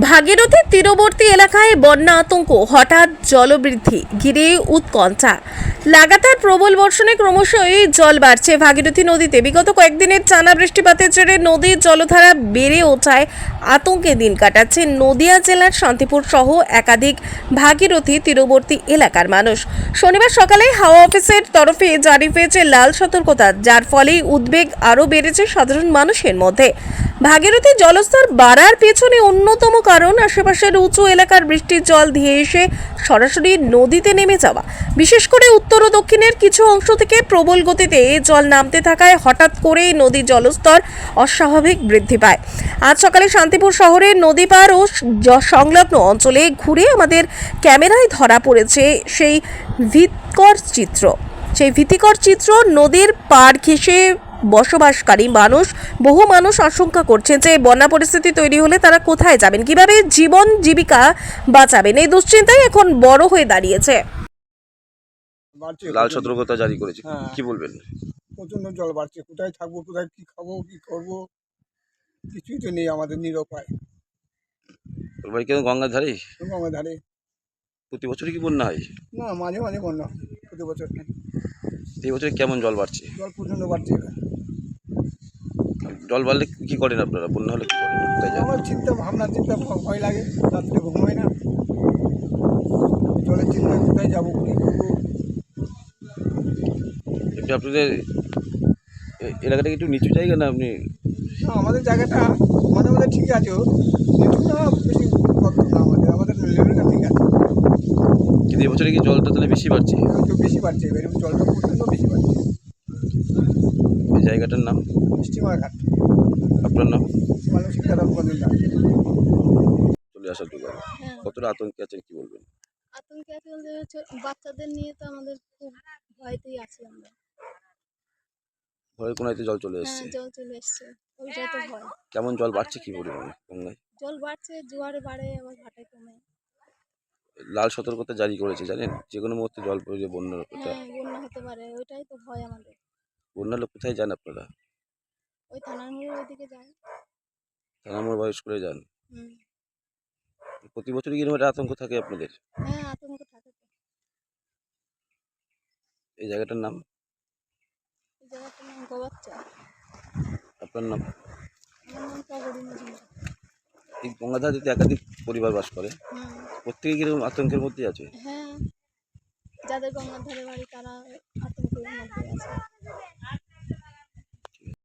ভাগীরথী তীরবর্তী এলাকায় বন্যা আতঙ্ক, হঠাৎ জলবৃদ্ধি ঘিরে উৎকণ্ঠা। লাগাতার প্রবল বর্ষণে ক্রমশই জল বাড়ছে ভাগীরথী নদীতে। বিগত কয়েকদিনের টানা বৃষ্টিপাতের জেরে নদীর জলধারা বেড়ে ওঠায় আতঙ্কে দিন কাটাচ্ছে নদিয়া জেলার শান্তিপুর সহ একাধিক ভাগীরথী তীরবর্তী এলাকার মানুষ। শনিবার সকালে হাওয়া অফিসের তরফে জারি হয়েছে লাল সতর্কতা, যার ফলে উদ্বেগ আরও বেড়েছে সাধারণ মানুষের মধ্যে। ভাগীরথী জলস্তর বাড়ার পেছনে অন্যতম কারণ, আশেপাশের উঁচু এলাকার বৃষ্টির জল ধেয়ে এসে সরাসরি নদীতে নেমে যাওয়া। বিশেষ করে উত্তর ও দক্ষিণের কিছু অংশ থেকে প্রবল গতিতে জল নামতে থাকায় হঠাৎ করেই নদীর জলস্তর অস্বাভাবিক বৃদ্ধি পায়। আজ সকালে শান্তিপুর শহরের নদী পার ও সংলগ্ন অঞ্চলে ঘুরে আমাদের ক্যামেরায় ধরা পড়েছে সেই ভীতকর চিত্র। সেই ভীতিকর চিত্র নদীর পাড় ঘেঁষে বসবাসকারী মানুষ। বহু মানুষ আশঙ্কা করছেন যে বন্যা পরিস্থিতি তৈরি হলে তারা কোথায় যাবেন কীভাবে জীবন জীবিকা বাঁচাবেন এই দুশ্চিন্তাই এখন বড় হয়ে দাঁড়িয়েছে। বাড়ছে লাল। সতর্কতা জারি করেছে। হ্যাঁ। কি বলবেন? প্রচণ্ড জল বাড়ছে। কোথায় থাকব কোথায় কি খাব কি করব? কিছুই তো নেই আমাদের নিরপায় বাড়ি কেন গঙ্গার ধারে? আমার ধারে। প্রতি বছরই কি বন্যা হয়? না মাঝে মাঝে বন্যা প্রতি বছর। না। এই বছরে কেমন জল বাড়ছে? জল প্রচণ্ড বাড়ছে। জল বাড়লে কি করেন আপনারা? বন্যা হলে কি করেন? কোথায় যান? আমার চিন্তা ভাবনা চিন্তা ভয় লাগে। রাত্রে ঘুম হয় না। জলের চিন্তা কোথায় যাব কি করব? আপনাদের এলাকাটা কি একটু নিচু জায়গা না আপনি? না আমাদের জায়গাটা মাঝে মাঝে ঠিক আছে ও। বেশি কত না আমাদের। আমাদের লেভেলটা ঠিক আছে। কিন্তু এবছরে কি জলটা তাহলে বেশি বাড়ছে? একটু বেশি বাড়ছে। এবার জলটা প্রচণ্ড বেশি বাড়ছে। এই জায়গাটার নাম? স্টিমার ঘাট। আপনার নাম? চলে আসার দোকান হ্যাঁ। কতটা আতঙ্কে আছেন কি বলবেন? আতঙ্কে আছে বলতে হচ্ছে বাচ্চাদের নিয়ে তো আমাদের খুব ভয়তেই আছি আমরা। জল চলে হ্যাঁ এসছে। জল চলে এসছে। ওইটাই তো ভয়। কেমন জল বাড়ছে কি পরিমাণে গঙ্গায়? জল বাড়ছে জোয়ারে বাড়ে আবার ঘাটে কমে। লাল সতর্কতা জারি করেছে জানেন? যে কোনো মুহূর্তে জল পড়ে বন্যার ওটা হ্যাঁ বন্যা হতে পারে ওইটাই তো ভয় আমাদের। বন্যা হলে কোথায় যান আপনারা? ওই থানার মোড়ের ওইদিকে বয়স করে যান? প্রতি বছরই কি একটা আতঙ্ক থাকে আপনাদের? হ্যাঁ আতঙ্ক থাকে এই জায়গাটার নাম? এই জায়গাটার নাম গোবাচ্চা আপনার নাম? আমার নাম কাগরি মজুমদার। এই গঙ্গাধার দিতে একাধিক পরিবার বাস করে প্রত্যেকে কীরকম আতঙ্কের মধ্যে আছে? হ্যাঁ। যাদের গঙ্গার ধারে বাড়ি তারা আতঙ্কের মধ্যে আছে।